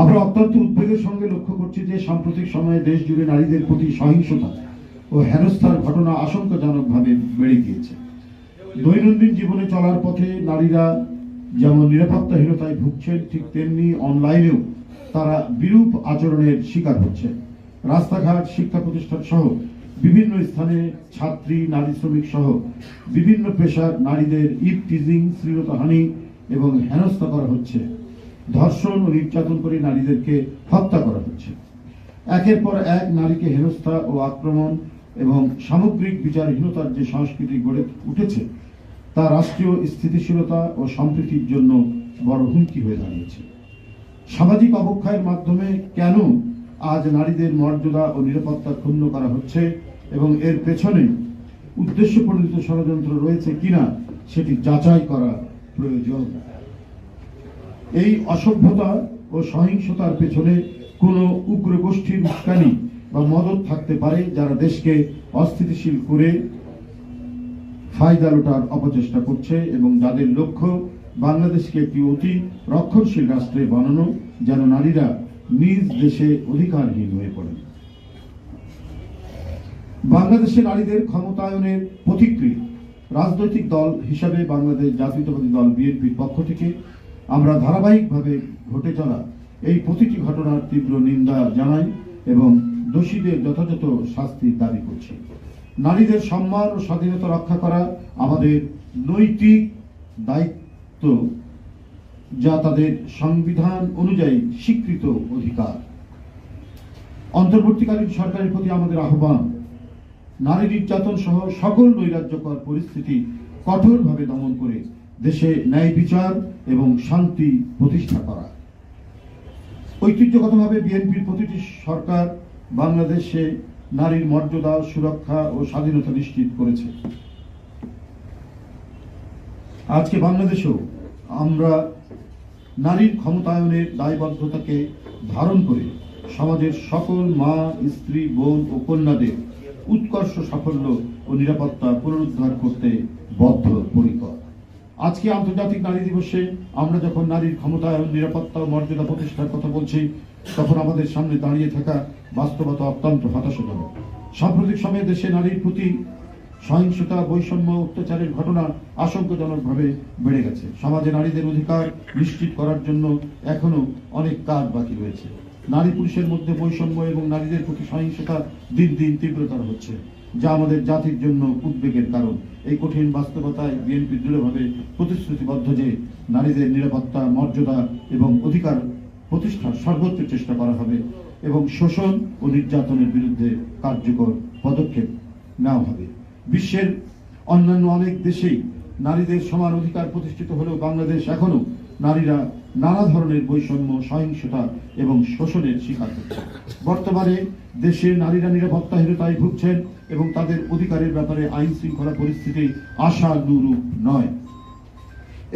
আমরা অত্যন্ত উদ্বেগের সঙ্গে লক্ষ্য করছি যে সাম্প্রতিক সময়ে দেশ জুড়ে নারীদের প্রতি সহিংসতা ও হেনস্থার ঘটনা আশঙ্কাজনকভাবে বেড়ে গিয়েছে। দৈনন্দিন জীবনে চলার পথে নারীরা যেমন নিরাপত্তাহীনতায় ভুগছেন, ঠিক তেমনি অনলাইনেও তারা বিরূপ আচরণের শিকার হচ্ছে। রাস্তাঘাট, শিক্ষা প্রতিষ্ঠান সহ বিভিন্ন স্থানে ছাত্রী, নারী শ্রমিক সহ বিভিন্ন পেশার নারীদের ইট টিজিং শ্লীলতাহানি এবং হেনস্থা করা হচ্ছে। ধর্ষণ ও নির্যাতন করে নারীদেরকে হত্যা করা হচ্ছে। একের পর এক নারীকে হেনস্থা ও আক্রমণ এবং সামগ্রিক বিচারহীনতার যে সংস্কৃতি গড়ে উঠেছে, তা রাষ্ট্রীয় স্থিতিশীলতা ও সম্প্রীতির জন্য বড় হুমকি হয়ে দাঁড়িয়েছে। সামাজিক অবক্ষয়ের মাধ্যমে কেন আজ নারীদের মর্যাদা ও নিরাপত্তা ক্ষুণ্ণ করা হচ্ছে এবং এর পেছনে উদ্দেশ্য প্রণীত ষড়যন্ত্র রয়েছে কিনা সেটি যাচাই করা প্রয়োজন। এই অসভ্যতা ও সহিংসতার পেছনে কোনো উগ্র গোষ্ঠীর উস্কানি বা মদত থাকতে পারে যারা দেশকে অস্থিতিশীল করে ফায়দা লোটার অপচেষ্টা করছে এবং যাদের লক্ষ্য বাংলাদেশকে একটি অতি রক্ষণশীল রাষ্ট্রে বানানো যেন নারীরা নিজ দেশে অধিকারহীন হয়ে পড়েন বাংলাদেশে নারীদের ক্ষমতায়নের প্রতিক্রিয়া রাজনৈতিক দল হিসাবে বাংলাদেশ জাতীয়তাবাদী দল বিএনপির পক্ষ থেকে আমরা ধারাবাহিকভাবে ঘটে চলা এই প্রতিটি ঘটনার তীব্র নিন্দা জানাই এবং দোষীদের যথাযথ শাস্তির দাবি করছি। নারীদের সম্মান ও স্বাধীনতা রক্ষা করা আমাদের নৈতিক দায়িত্ব, যা তাদের সংবিধান অনুযায়ী স্বীকৃত অধিকার। অন্তর্বর্তীকালীন সরকারের প্রতি আমাদের আহ্বান, নারী নির্যাতন সহ সকল নৈরাজ্যকর পরিস্থিতি কঠোরভাবে দমন করে দেশে ন্যায় বিচার এবং শান্তি প্রতিষ্ঠা করা। ঐতিহ্যগতভাবে বিএনপির প্রতিটি সরকার বাংলাদেশে নারীর মর্যাদা, সুরক্ষা ও স্বাধীনতা নিশ্চিত করেছে। আজকে বাংলাদেশেও আমরা নারীর ক্ষমতায়নের দায়বদ্ধতাকে ধারণ করে সমাজের সকল মা, স্ত্রী, বোন ও কন্যাদের উৎকর্ষ সাফল্য ও নিরাপত্তা পুনরুদ্ধার করতে বদ্ধ পরিকর আজকে আন্তর্জাতিক নারী দিবসে আমরা যখন নারীর ক্ষমতায়ন নিরাপত্তা ও মর্যাদা প্রতিষ্ঠার কথা বলছি, তখন আমাদের সামনে দাঁড়িয়ে থাকা বাস্তবতা অত্যন্ত হতাশাজনক। সাম্প্রতিক সময়ে দেশে নারীর প্রতি সহিংসতা, বৈষম্য, অত্যাচারের ঘটনা আশঙ্কাজনকভাবে বেড়ে গেছে। সমাজে নারীদের অধিকার নিশ্চিত করার জন্য এখনও অনেক কাজ বাকি রয়েছে। নারী পুরুষের মধ্যে বৈষম্য এবং নারীদের প্রতি সহিংসতা দিন দিন তীব্রতর হচ্ছে। যা আমাদের জাতির জন্য উদ্বেগের কারণ। এই কঠিন বাস্তবতায় বিএনপি দৃঢ়ভাবে প্রতিশ্রুতিবদ্ধ যে নারীদের নিরাপত্তা, মর্যাদা এবং অধিকার প্রতিষ্ঠার সর্বোচ্চ চেষ্টা করা হবে এবং শোষণ ও নির্যাতনের বিরুদ্ধে কার্যকর পদক্ষেপ নেওয়া হবে। বিশ্বের অন্যান্য অনেক দেশেই নারীদের সমান অধিকার প্রতিষ্ঠিত হলেও বাংলাদেশ এখনও নারীরা নানা ধরনের বৈষম্য, সহিংসতা এবং শোষণের শিকার হচ্ছে। বর্তমানে দেশে নারীরা নিরাপত্তাহীনতায় ভুগছেন এবং তাদের অধিকারের ব্যাপারে আইন শৃঙ্খলা পরিস্থিতি আশানুরূপ নয়।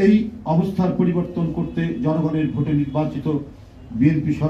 এই অবস্থার পরিবর্তন করতে জনগণের ভোটে নির্বাচিত বিএনপি সরকার